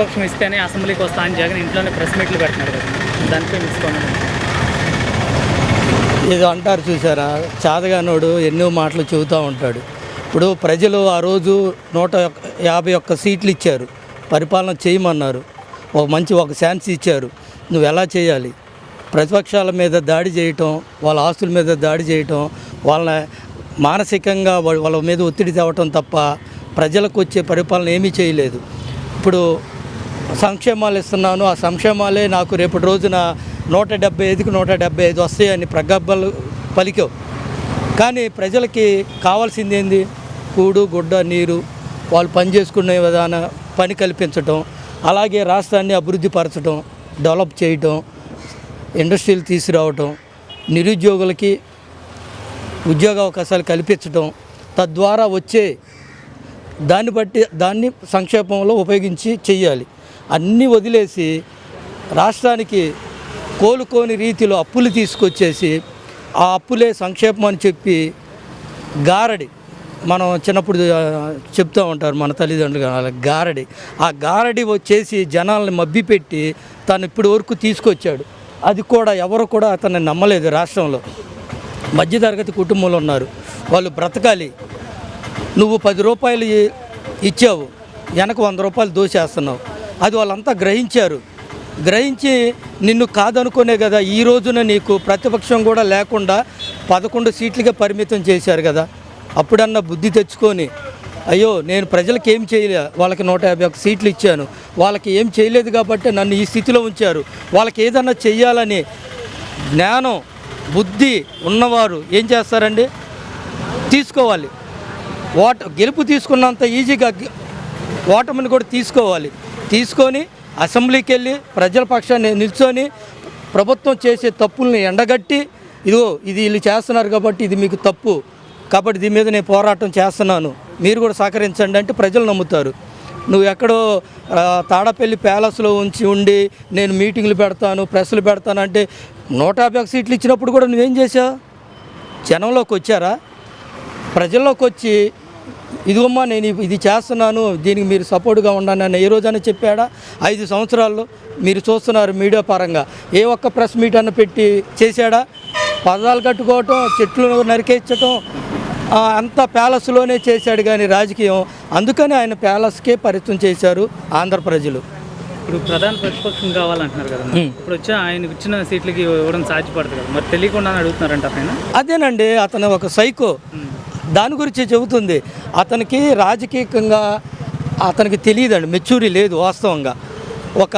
ప్రతిపక్షం ఇస్తేనే అసెంబ్లీకి వస్తా అని జగన్ ఇంట్లోనే ప్రెస్ మీట్లు పెట్టినారు కదా. దానిపై మిస్కోండి ఏదో అంటారు చూసారా? చాదగానోడు ఎన్నో మాటలు చెబుతూ ఉంటాడు. ఇప్పుడు ప్రజలు ఆ రోజు నూట యాభై ఒక్క సీట్లు ఇచ్చారు. పరిపాలన చేయమన్నారు. ఒక మంచి ఒక ఛాన్స్ ఇచ్చారు. నువ్వు ఎలా చేయాలి? ప్రతిపక్షాల మీద దాడి చేయటం వాళ్ళ ఆస్తుల మీద దాడి చేయటం వాళ్ళ మానసికంగా వాళ్ళ వాళ్ళ మీద ఒత్తిడి తేవటం తప్ప ప్రజలకు వచ్చే పరిపాలన ఏమీ చేయలేదు. ఇప్పుడు సంక్షేమాలు ఇస్తున్నాను. ఆ సంక్షేమాలే నాకు రేపటి రోజున నూట డెబ్బై ఐదుకి నూట డెబ్బై ఐదు వస్తాయని ప్రగబ్బలు పలికావు. కానీ ప్రజలకి కావాల్సింది ఏంది? కూడు గుడ్డ నీరు. వాళ్ళు పని చేసుకునే విధాన పని కల్పించటం. అలాగే రాష్ట్రాన్ని అభివృద్ధి పరచడం డెవలప్ చేయటం ఇండస్ట్రీలు తీసుకురావటం నిరుద్యోగులకి ఉద్యోగ అవకాశాలు కల్పించటం. తద్వారా వచ్చే దాన్ని బట్టి దాన్ని సంక్షేమంలో ఉపయోగించి చెయ్యాలి. అన్నీ వదిలేసి రాష్ట్రానికి కోలుకోని రీతిలో అప్పులు తీసుకొచ్చేసి ఆ అప్పులే సంక్షేమం అని చెప్పి గారడి. మనం చిన్నప్పుడు చెప్తూ ఉంటారు మన తల్లిదండ్రులు అలా గారడి. ఆ గారడి వచ్చేసి జనాల్ని మబ్బిపెట్టి తను ఇప్పటి వరకు తీసుకొచ్చాడు. అది కూడా ఎవరు కూడా అతన్ని నమ్మలేదు రాష్ట్రంలో. మధ్యతరగతి కుటుంబంలో ఉన్నారు. వాళ్ళు బ్రతకాలి. నువ్వు పది రూపాయలు ఇచ్చావు. వెనక వంద రూపాయలు దోచేస్తున్నావు అది వాళ్ళంతా గ్రహించారు. గ్రహించి నిన్ను కాదనుకునే కదా ఈ రోజున నీకు ప్రతిపక్షం కూడా లేకుండా పదకొండు సీట్లుగా పరిమితం చేశారు కదా. అప్పుడన్నా బుద్ధి తెచ్చుకొని అయ్యో నేను ప్రజలకు ఏం చేయలే వాళ్ళకి నూట యాభై ఒక్క సీట్లు ఇచ్చాను. వాళ్ళకి ఏం చేయలేదు కాబట్టి నన్ను ఈ స్థితిలో ఉంచారు. వాళ్ళకి ఏదన్నా చెయ్యాలని జ్ఞానం బుద్ధి ఉన్నవారు ఏం చేస్తారండి? తీసుకోవాలి. ఓట గెలుపు తీసుకున్నంత ఈజీగా ఓటమిని కూడా తీసుకోవాలి. తీసుకొని అసెంబ్లీకి వెళ్ళి ప్రజల పక్షాన్ని నిల్చొని ప్రభుత్వం చేసే తప్పుల్ని ఎండగట్టి ఇదిగో ఇది వీళ్ళు చేస్తున్నారు కాబట్టి ఇది మీకు తప్పు కాబట్టి దీని మీద నేను పోరాటం చేస్తున్నాను. మీరు కూడా సహకరించండి అంటే ప్రజలు నమ్ముతారు. నువ్వు ఎక్కడో తాడపల్లి ప్యాలెస్లో ఉంచి ఉండి నేను మీటింగ్లు పెడతాను ప్రెస్లు పెడతాను అంటే నూట యాభై సీట్లు ఇచ్చినప్పుడు కూడా నువ్వేం చేసావు జనంలోకి వచ్చారా ప్రజల్లోకి వచ్చి ఇదిగమ్మా నేను ఇది చేస్తున్నాను దీనికి మీరు సపోర్ట్గా ఉండండి అని ఏ రోజైనా చెప్పాడా? ఐదు సంవత్సరాల్లో మీరు చూస్తున్నారు మీడియా పరంగా. ఏ ఒక్క ప్రెస్ మీట్ అన్న పెట్టి చేశాడా? పదాలు కట్టుకోవటం చెట్లు నరికేచ్చటం అంతా ప్యాలెస్లోనే చేశాడు కానీ రాజకీయం. అందుకని ఆయన ప్యాలెస్కే పరిచయం చేశారు ఆంధ్ర ప్రజలు. ఇప్పుడు ప్రధాన ప్రతిపక్షం కావాలంటున్నారు కదా ఇప్పుడు వచ్చి ఆయనకు ఇచ్చిన సీట్లకి ఇవ్వడం సాధ్యపడదు కదా మరి. తెలియకుండా అడుగుతున్నారంట ఆయన అదేనండి అతను ఒక సైకో. దాని గురించి చెబుతుంది. అతనికి రాజకీయంగా అతనికి తెలియదండి. మెచ్యూరి లేదు వాస్తవంగా. ఒక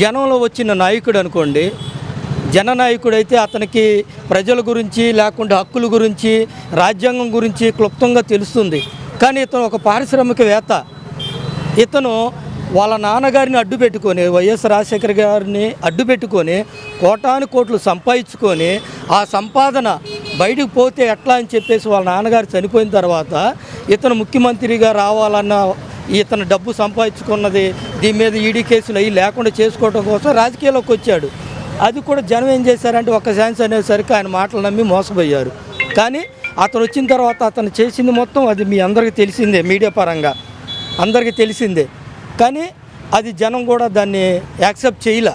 జనంలో వచ్చిన నాయకుడు అనుకోండి జననాయకుడు అయితే అతనికి ప్రజల గురించి లేకుంటే హక్కుల గురించి రాజ్యాంగం గురించి క్లుప్తంగా తెలుస్తుంది. కానీ ఇతను ఒక పారిశ్రామికవేత్త. ఇతను వాళ్ళ నాన్నగారిని అడ్డు పెట్టుకొని వైఎస్ రాజశేఖర్ గారిని అడ్డు పెట్టుకొని కోటాను కోట్లు సంపాదించుకొని ఆ సంపాదన బయటకు పోతే ఎట్లా అని చెప్పేసి వాళ్ళ నాన్నగారు చనిపోయిన తర్వాత ఇతను ముఖ్యమంత్రిగా రావాలన్న ఇతను డబ్బు సంపాదించుకున్నది దీని మీద ఈడీ కేసులు అవి లేకుండా చేసుకోవడం కోసం రాజకీయాల్లోకి వచ్చాడు. అది కూడా జనం ఏం చేశారంటే ఒక ఛాన్స్ అనేసరికి ఆయన మాటలు నమ్మి మోసపోయారు. కానీ అతను వచ్చిన తర్వాత అతను చేసింది మొత్తం అది మీ అందరికీ తెలిసిందే మీడియా పరంగా. అందరికీ తెలిసిందే. కానీ అది జనం కూడా దాన్ని యాక్సెప్ట్ చేయలే.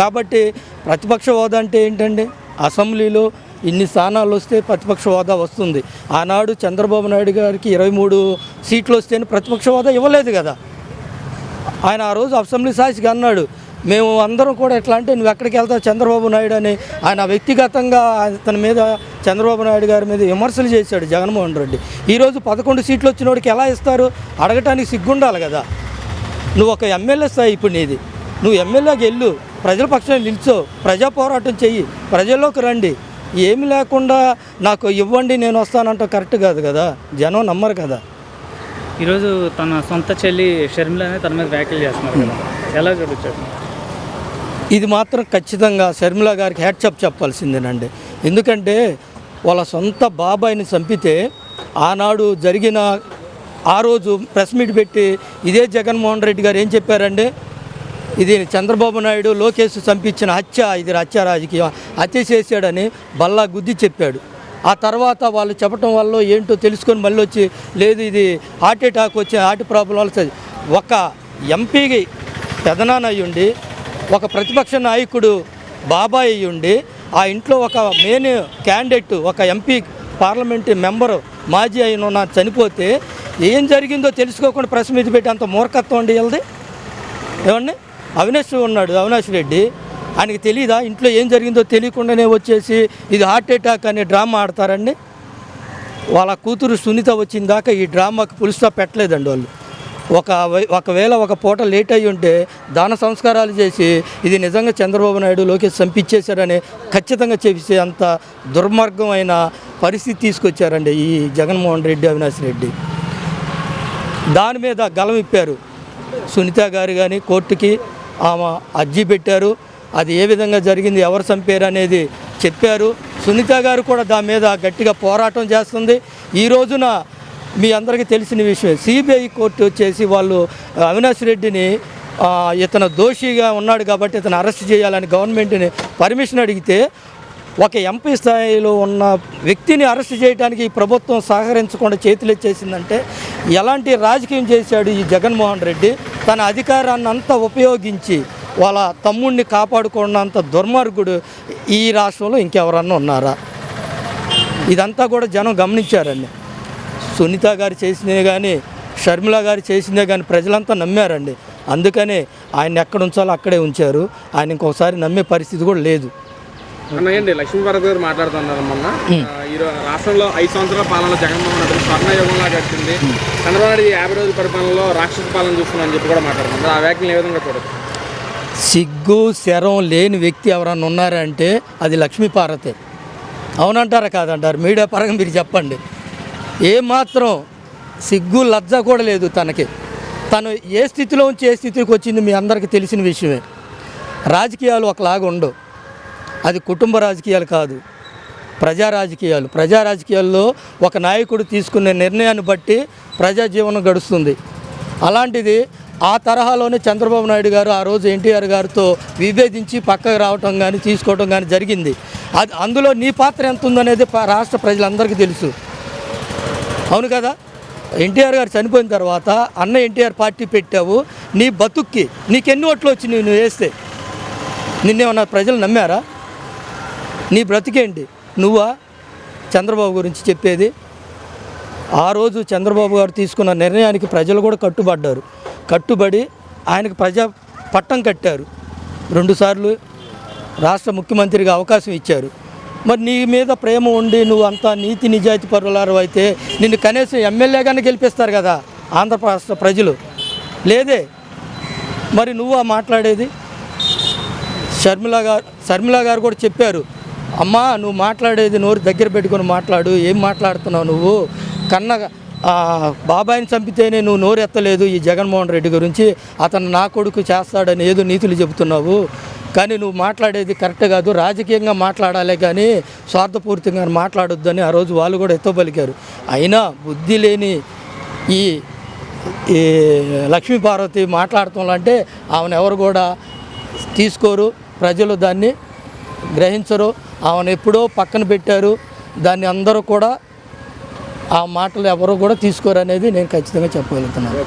కాబట్టి ప్రతిపక్ష హోదా అంటే ఏంటండి? అసెంబ్లీలో ఇన్ని స్థానాలు వస్తే ప్రతిపక్ష హోదా వస్తుంది. ఆనాడు చంద్రబాబు నాయుడు గారికి ఇరవై మూడు సీట్లు వస్తేనే ప్రతిపక్ష హోదా ఇవ్వలేదు కదా. ఆయన ఆ రోజు అసెంబ్లీ సాక్షిగా అన్నాడు మేము అందరం కూడా ఎట్లా అంటే నువ్వు ఎక్కడికి వెళ్తావు చంద్రబాబు నాయుడు అని ఆయన వ్యక్తిగతంగా అతని మీద చంద్రబాబు నాయుడు గారి మీద విమర్శలు చేశాడు జగన్మోహన్ రెడ్డి. ఈరోజు పదకొండు సీట్లు వచ్చిన వాడికి ఎలా ఇస్తారు? అడగటానికి సిగ్గుండాలి కదా. నువ్వు ఒక ఎమ్మెల్యే స్థాయి ఇప్పుడు నీది. నువ్వు ఎమ్మెల్యేకి వెళ్ళు. ప్రజల పక్షాన్ని నిల్చో. ప్రజా పోరాటం చెయ్యి. ప్రజల్లోకి రండి. ఏమి లేకుండా నాకు ఇవ్వండి నేను వస్తానంటే కరెక్ట్ కాదు కదా. జనం నమ్మరు కదా. ఈరోజు తన సొంత చెల్లి షర్మిలనే తన మీద వ్యాఖ్యలు చేస్తున్నారు కదా. ఎలా జరుగుతుంది? ఇది మాత్రం ఖచ్చితంగా షర్మిల గారికి హ్యాట్సప్ చెప్పాల్సిందేనండి. ఎందుకంటే వాళ్ళ సొంత బాబాయిని చంపితే ఆనాడు జరిగిన ఆ రోజు ప్రెస్ మీట్ పెట్టి ఇదే జగన్మోహన్ రెడ్డి గారు ఏం చెప్పారండి ఇది చంద్రబాబు నాయుడు లోకేష్ చంపించిన హత్య ఇది హత్య రాజకీయం హత్య చేశాడని బల్లా గుద్ది చెప్పాడు. ఆ తర్వాత వాళ్ళు చెప్పడం వల్ల ఏంటో తెలుసుకొని మళ్ళీ వచ్చి లేదు ఇది హార్ట్ అటాక్ వచ్చి హార్ట్ ప్రాబ్లం వల్ల ఒక ఎంపీకి పెదనాన్న అయ్యుండి ఒక ప్రతిపక్ష నాయకుడు బాబాయ్ అయ్యుండి ఆ ఇంట్లో ఒక మెయిన్ క్యాండిడేట్ ఒక ఎంపీ పార్లమెంటు మెంబరు మాజీ అయిన ఉన్న చనిపోతే ఏం జరిగిందో తెలుసుకోకుండా ప్రెస్ మీద పెట్టి అంత మూర్ఖత్వం అండి వీళ్ళది? ఏమండి? అవినాష్ ఉన్నాడు అవినాష్ రెడ్డి. ఆయనకి తెలియదా ఇంట్లో ఏం జరిగిందో తెలియకుండానే వచ్చేసి ఇది హార్ట్ అటాక్ అనే డ్రామా ఆడతారండి. వాళ్ళ కూతురు సునీత వచ్చిన దాకా ఈ డ్రామాకి పులుస్తా పెట్టలేదండి వాళ్ళు. ఒక వై- ఒకవేళ ఒక పూట లేట్ అయ్యి ఉంటే దాన సంస్కారాలు చేసి ఇది నిజంగా చంద్రబాబు నాయుడు లోకేష్ చంపించేశారని ఖచ్చితంగా చేసే అంత దుర్మార్గమైన పరిస్థితి తీసుకొచ్చారండి ఈ జగన్మోహన్ రెడ్డి అవినాష్ రెడ్డి. దాని మీద గలం ఇప్పారు సునీత గారు కానీ కోర్టుకి ఆమె అర్జీ పెట్టారు. అది ఏ విధంగా జరిగింది ఎవరు చంపారు అనేది చెప్పారు. సునీత గారు కూడా దాని మీద గట్టిగా పోరాటం చేస్తుంది. ఈ రోజున మీ అందరికీ తెలిసిన విషయం సిబిఐ కోర్టు వచ్చేసి వాళ్ళు అవినాష్ రెడ్డిని ఇతను దోషిగా ఉన్నాడు కాబట్టి ఇతను అరెస్ట్ చేయాలని గవర్నమెంట్ని పర్మిషన్ అడిగితే ఒక ఎంపీ స్థాయిలో ఉన్న వ్యక్తిని అరెస్ట్ చేయడానికి ఈ ప్రభుత్వం సహకరించకుండా చేతులు ఇచ్చేసిందంటే ఎలాంటి రాజకీయం చేశాడు ఈ జగన్మోహన్ రెడ్డి? తన అధికారాన్ని అంతా ఉపయోగించి వాళ్ళ తమ్ముడిని కాపాడుకున్నంత దుర్మార్గుడు ఈ రాష్ట్రంలో ఇంకెవరన్నా ఉన్నారా? ఇదంతా కూడా జనం గమనించారండి. సునీత గారు చేసినవి కానీ షర్మిల గారు చేసిందే కానీ ప్రజలంతా నమ్మారండి. అందుకనే ఆయన ఎక్కడ ఉంచాలో అక్కడే ఉంచారు. ఆయన ఇంకొకసారి నమ్మే పరిస్థితి కూడా లేదు. అన్నయ్యండి లక్ష్మీభారత్ గారు మాట్లాడుతున్నారు మొన్న. ఈ రాష్ట్రంలో ఐదు సంవత్సరాల పాలన జగన్మోహన్ రెడ్డి స్వర్ణయుగంగా గడిచింది. చంద్రబాబు నాయుడు యాభై రోజుల పరిపాలనలో రాక్షస పాలన చూస్తున్నారని చెప్పి కూడా మాట్లాడుతున్నారు. ఆ వ్యాఖ్యలు ఏ విధంగా చూడొచ్చు? సిగ్గు శరం లేని వ్యక్తి ఎవరన్నా ఉన్నారంటే అది లక్ష్మీపార్వతే అవునంటారా కాదంటారు? మీడియా పరంగా మీరు చెప్పండి. ఏమాత్రం సిగ్గు లజ్జ కూడా లేదు తనకి. తను ఏ స్థితిలో ఉంచి ఏ స్థితికి వచ్చింది మీ అందరికీ తెలిసిన విషయమే. రాజకీయాలు ఒకలాగా ఉండవు అది కుటుంబ రాజకీయాలు కాదు. ప్రజా రాజకీయాలు. ప్రజా రాజకీయాల్లో ఒక నాయకుడు తీసుకునే నిర్ణయాన్ని బట్టి ప్రజా జీవనం గడుస్తుంది. అలాంటిది ఆ తరహాలోనే చంద్రబాబు నాయుడు గారు ఆ రోజు ఎన్టీఆర్ గారితో విభేదించి పక్కకు రావటం కానీ తీసుకోవటం కానీ జరిగింది. అది అందులో నీ పాత్ర ఎంత ఉందనేది రాష్ట్ర ప్రజలందరికీ తెలుసు. అవును కదా? ఎన్టీఆర్ గారు చనిపోయిన తర్వాత అన్న ఎన్టీఆర్ పార్టీ పెట్టావు. నీ బతుక్కి నీకెన్ని ఓట్లు వచ్చి నువ్వు వేస్తే? నిన్నేమన్నా ప్రజలు నమ్మారా? నీ బ్రతికేంటి? నువ్వా? చంద్రబాబు గురించి చెప్పేది. ఆ రోజు చంద్రబాబు గారు తీసుకున్న నిర్ణయానికి ప్రజలు కూడా కట్టుబడ్డారు. కట్టుబడి ఆయనకు ప్రజా పట్టం కట్టారు. రెండుసార్లు రాష్ట్ర ముఖ్యమంత్రిగా అవకాశం ఇచ్చారు. మరి నీ మీద ప్రేమ ఉండి నువ్వు అంతా నీతి నిజాయితీ పరులారు అయితే నిన్ను కనీసం ఎమ్మెల్యేగానే గెలిపిస్తారు కదా ఆంధ్ర రాష్ట్ర ప్రజలు. లేదే? మరి నువ్వు ఆ మాట్లాడేది? షర్మిల గారు షర్మిల గారు కూడా చెప్పారు. అమ్మా నువ్వు మాట్లాడేది నోరు దగ్గర పెట్టుకొని మాట్లాడు ఏం మాట్లాడుతున్నావు నువ్వు? కన్న బాబాయిని చంపితేనే నువ్వు నోరు ఎత్తలేదు ఈ జగన్మోహన్ రెడ్డి గురించి. అతను నా కొడుకు చేస్తాడని ఏదో నీతులు చెబుతున్నావు. కానీ నువ్వు మాట్లాడేది కరెక్ట్ కాదు. రాజకీయంగా మాట్లాడాలి కానీ స్వార్థపూరితంగా మాట్లాడొద్దని ఆ రోజు వాళ్ళు కూడా ఎత్తబలికారు అయినా బుద్ధి లేని ఈ ఈ లక్ష్మీపార్వతి పార్వతి అంటే ఆమెను ఎవరు కూడా తీసుకోరు. ప్రజలు దాన్ని గ్రహించరు. ఆమెను ఎప్పుడో పక్కన పెట్టారు. దాన్ని అందరూ కూడా ఆ మాటలు ఎవరు కూడా తీసుకోరు అనేది నేను ఖచ్చితంగా చెప్పగలుగుతున్నాను.